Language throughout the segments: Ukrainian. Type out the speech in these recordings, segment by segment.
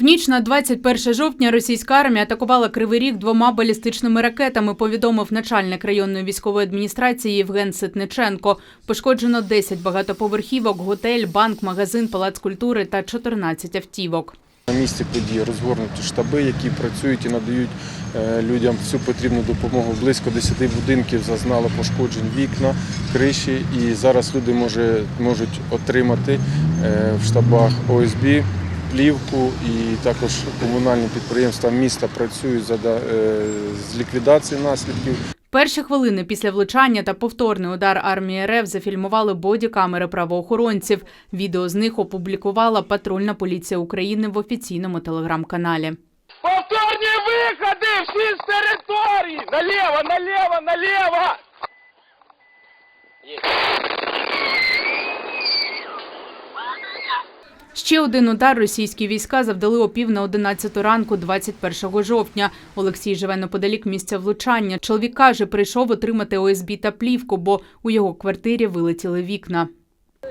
В ніч на 21 жовтня російська армія атакувала Кривий Ріг двома балістичними ракетами, повідомив начальник районної військової адміністрації Євген Ситниченко. Пошкоджено 10 багатоповерхівок, готель, банк, магазин, палац культури та 14 автівок. На місці події розгорнуті штаби, які працюють і надають е, людям всю потрібну допомогу. Близько 10 будинків зазнало пошкоджень вікна, криші, і зараз люди можуть отримати е, в штабах ОСБ плівку, і також комунальні підприємства міста працюють е, з ліквідації наслідків. Перші хвилини після влучання та повторний удар армії РФ зафільмували бодікамери правоохоронців. Відео з них опублікувала патрульна поліція України в офіційному телеграм-каналі. Повторні виходи всі з території! Наліво, наліво, наліво! Ще один удар російські війська завдали о пів на 11 ранку 21 жовтня. Олексій живе неподалік місця влучання. Чоловік каже, прийшов отримати ОСБ та плівку, бо у його квартирі вилетіли вікна.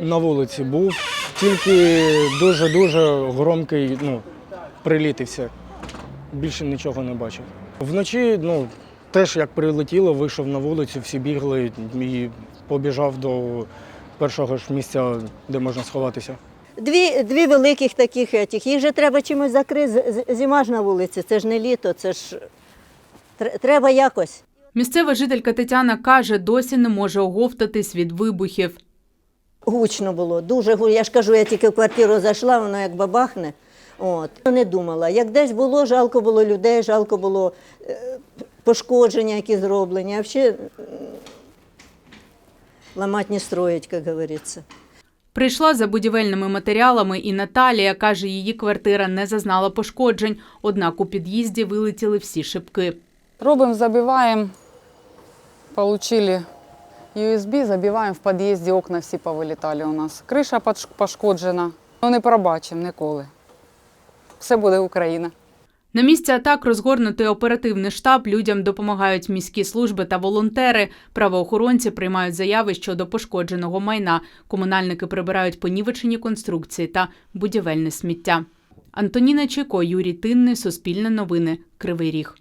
На вулиці був, тільки дуже-дуже громкий ну, приліт і все. Більше нічого не бачив. Вночі, ну, теж як прилетіло, вийшов на вулицю, всі бігли і побіжав до першого ж місця, де можна сховатися. Дві, дві великих таких етіх. Їх же треба чимось закрити. Зима ж на вулиці, це ж не літо, це ж треба якось. Місцева жителька Тетяна каже, досі не може оговтатись від вибухів. Гучно було, дуже гучно. Я ж кажу, я тільки в квартиру зайшла, воно як бабахне. От. Не думала. Як десь було, жалко було людей, жалко було е, пошкодження, які зроблені. А взагалі ламати не строїть, як говориться. Прийшла за будівельними матеріалами і Наталія каже, її квартира не зазнала пошкоджень, однак у під'їзді вилетіли всі шибки. Робимо, забиваємо. Получили USB, забиваємо в під'їзді, окна всі повилітали у нас. Криша пошкоджена. Ну не пробачимо ніколи. Все буде Україна. На місці атак розгорнутий оперативний штаб. Людям допомагають міські служби та волонтери. Правоохоронці приймають заяви щодо пошкодженого майна. Комунальники прибирають понівечені конструкції та будівельне сміття. Антоніна Чеко, Юрій Тинний, Суспільне новини, Кривий Ріг.